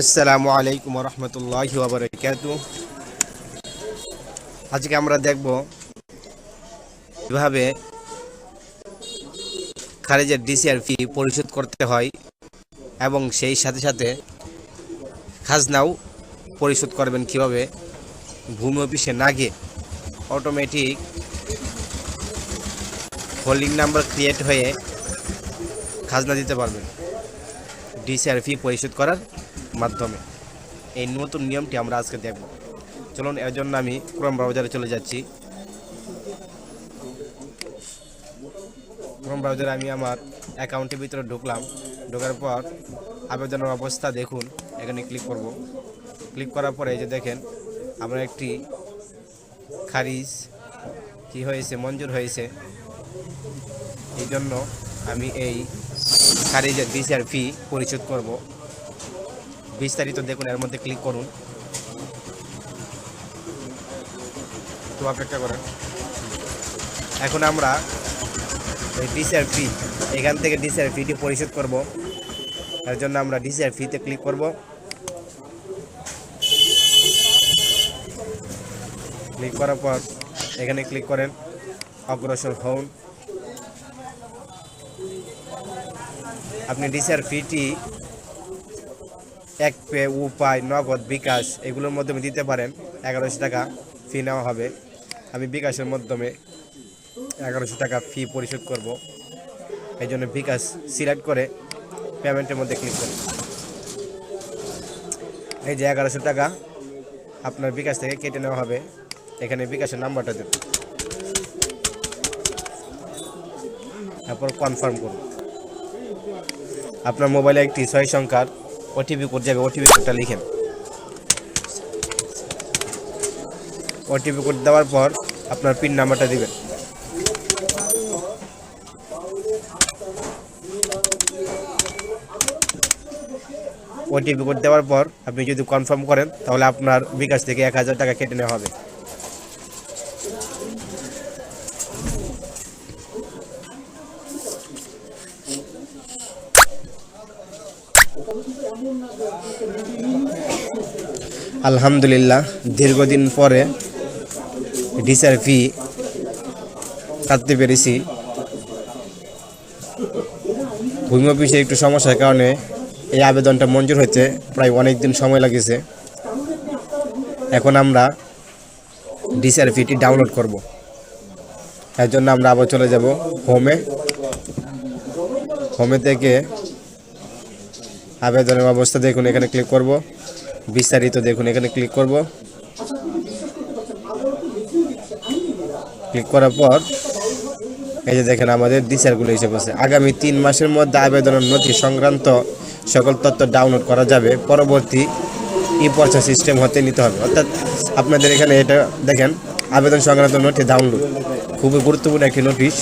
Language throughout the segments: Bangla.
আসসালামু আলাইকুম রহমতুল্লাহ বারকাত আজকে আমরা দেখব কীভাবে খারেজের ডিসিআর ফি পরিশোধ করতে হয় এবং সেই সাথে সাথে খাজনাও পরিশোধ করবেন কীভাবে ভূমি অফিসে না গিয়ে অটোমেটিক হোল্ডিং নাম্বার ক্রিয়েট হয়ে খাজনা দিতে পারবেন। ডিসিআর ফি পরিশোধ করার মাধ্যমে। এই নতুন নিয়মটি আমরা আজকে দেখব। চলুন, এর জন্য আমি ক্রম ব্রাউজারে চলে যাচ্ছি। ক্রম ব্রাউজারে আমি আমার অ্যাকাউন্টের ভিতরে ঢুকলাম। ঢোকার পর আবেদনের অবস্থা দেখুন। এখানে ক্লিক করব। ক্লিক করার পরে এই যে দেখেন, আমরা একটি খারিজ কি হয়েছে, মঞ্জুর হয়েছে। এই জন্য আমি এই খারিজের ডিসিআর ফি পরিশোধ করব। বিস্তারিত দেখুন, এর মধ্যে ক্লিক করুন। তো অপেক্ষা করেন। এখন আমরা এই ডিসিআর ফি এখান থেকে ডিসিআর ফিটি পরিশোধ করব। এর জন্য আমরা ডিসিআর ফিতে ক্লিক করব। ক্লিক করার পর এখানে ক্লিক করেন, অগ্রসর হন। আপনি ডিসিআর ফিটি, এক পে উপায় নগদ, বিকাশ, এগুলোর মাধ্যমে দিতে পারেন। এগারোশো টাকা ফি নেওয়া হবে। আমি বিকাশের মাধ্যমে এগারোশো টাকা ফি পরিশোধ করব। এই জন্য বিকাশ সিলেক্ট করে পেমেন্টের মধ্যে ক্লিক করুন। এই যে এগারোশো টাকা আপনার বিকাশ থেকে কেটে নেওয়া হবে। এখানে বিকাশের নাম্বারটা দেবেন তারপর কনফার্ম করুন। আপনার মোবাইলে একটি ছয় সংখ্যার ওটিপি কোড যাবে ওটিপি কোডটা লিখেন। ওটিপি কোড দেওয়ার পর আপনার পিন নাম্বারটা দিবেন। ওটিপি কোড দেওয়ার পর আপনি যদি কনফার্ম করেন, তাহলে আপনার বিকাশ থেকে এক হাজার টাকা কেটে নেওয়া হবে। আলহামদুলিল্লাহ, দীর্ঘদিন পরে ডিসার ফি কাটতে পেরেছি। ভূমি অফিসে একটু সমস্যার কারণে এই আবেদনটা মঞ্জুর হয়েছে, প্রায় অনেক দিন সময় লাগেছে। এখন আমরা ডিসার ফিটি ডাউনলোড করব। এর জন্য আমরা আবার চলে যাব হোমে। হোমে থেকে আবেদনের অবস্থা দেখুন, এখানে ক্লিক করব। বিস্তারিত দেখুন, এখানে ক্লিক করব। ক্লিক করার পর, এই যে দেখেন আমাদের ডিসারগুলো এসে বসে আগামী তিন মাসের মধ্যে আবেদনের নথি সংক্রান্ত সকল তথ্য ডাউনলোড করা যাবে। পরবর্তী ই পর্চা সিস্টেম হতে নিতে হবে। অর্থাৎ আপনাদের এখানে এটা দেখেন, আবেদন সংক্রান্ত নথি ডাউনলোড খুবই গুরুত্বপূর্ণ একটি নোটিশ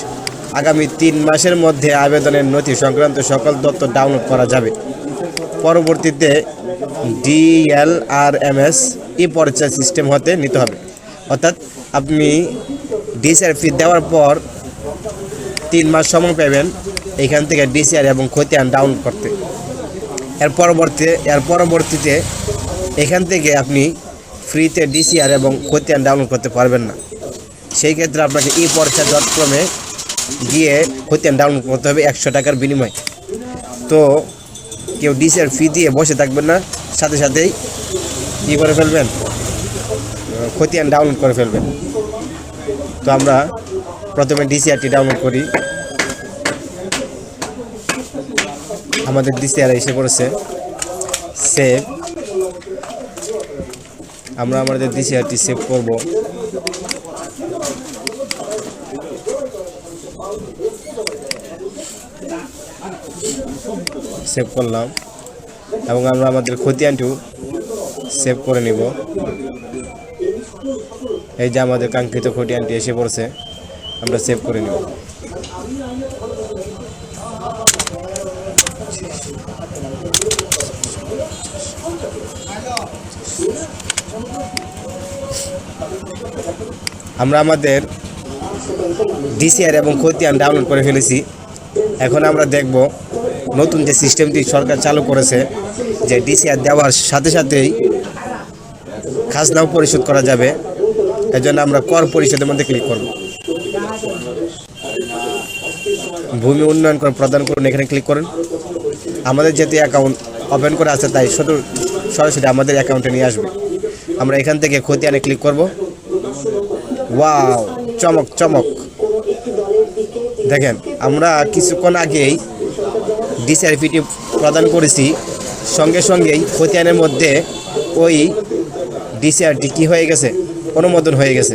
আগামী তিন মাসের মধ্যে আবেদনের নথি সংক্রান্ত সকল তথ্য ডাউনলোড করা যাবে। পরবর্তীতে ডিএলআরএমএস ই পর্চা সিস্টেম হতে নিতে হবে। অর্থাৎ আপনি ডিসিআর ফি দেওয়ার পর তিন মাস সময় পাবেন এখান থেকে ডিসিআর এবং খতিয়ান ডাউনলোড করতে। এর পরবর্তী, এর পরবর্তীতে এখান থেকে আপনি ফ্রিতে ডিসিআর এবং খতিয়ান ডাউনলোড করতে পারবেন না। সেই ক্ষেত্রে আপনাকে ই পর্চা ডট কমে গিয়ে খতিয়ান ডাউনলোড করতে হবে একশো টাকার বিনিময়ে। তো কেউ ডিসের ফি দিয়ে বসে থাকবেন না, সাথে সাথেই কী করে ফেলবেন? খতিয়ান ডাউনলোড করে ফেলবেন। তো আমরা প্রথমে ডিসিআরটি ডাউনলোড করি। আমাদের ডিসিআর এসে পড়েছে। সেভ আমরা আমাদের ডিসিআরটি সেভ করব। সেভ করলাম এবং আমরা আমাদের খতিয়ানটিও সেভ করে নিব। এই যে আমাদের কাঙ্ক্ষিত খতিয়ানটি এসে পড়ছে, আমরা সেভ করে নিব। আমরা আমাদের ডিসিআর এবং খতিয়ান ডাউনলোড করে ফেলেছি। এখন আমরা দেখব নতুন যে সিস্টেমটি সরকার চালু করেছে, যে ডিসিআর দেওয়ার সাথে সাথেই খাজনাও পরিশোধ করা যাবে। এর জন্য আমরা কর পরিশোধের মধ্যে ক্লিক করব। ভূমি উন্নয়ন কর প্রদান করুন, এখানে ক্লিক করুন। আমাদের যেহেতু অ্যাকাউন্ট ওপেন করে আছে, তাই শুধু সরাসরি আমাদের অ্যাকাউন্টে নিয়ে আসবে। আমরা এখান থেকে খতিয়ানে ক্লিক করব। ওয়াও চমক চমক। দেখেন, আমরা কিছুক্ষণ আগেই ডিসআরপিটি প্রদান করেছি, সঙ্গে সঙ্গেই খতিয়ানের মধ্যে ওই ডিসিআরটি কি হয়ে গেছে, অনুমোদন হয়ে গেছে।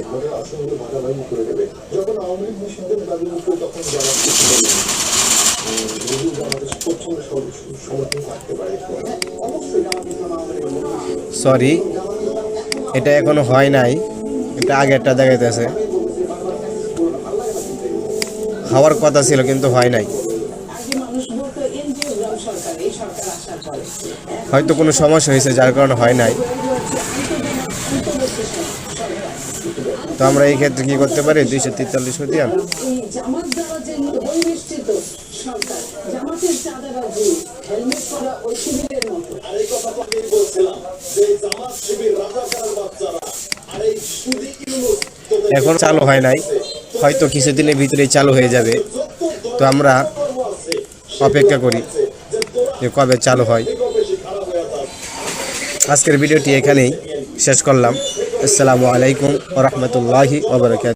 সরি এটা এখনও হয় নাই, এটা আগেরটা দেখাইতেছে। হওয়ার কথা ছিল, কিন্তু হয় নাই। হয়তো কোনো সমস্যা হয়েছে, যার কারণে হয় নাই। তো আমরা এই ক্ষেত্রে কি করতে পারি? দুইশো তেতাল্লিশ মতো এখন চালু হয় নাই। হয়তো কিছুদিনের ভিতরেই চালু হয়ে যাবে। তো আমরা অপেক্ষা করি যে কবে চালু হয়। আজকের ভিডিওটি এখানেই শেষ করলাম। আসসালামু আলাইকুম রহমতুল্লাহি ওবরাকাত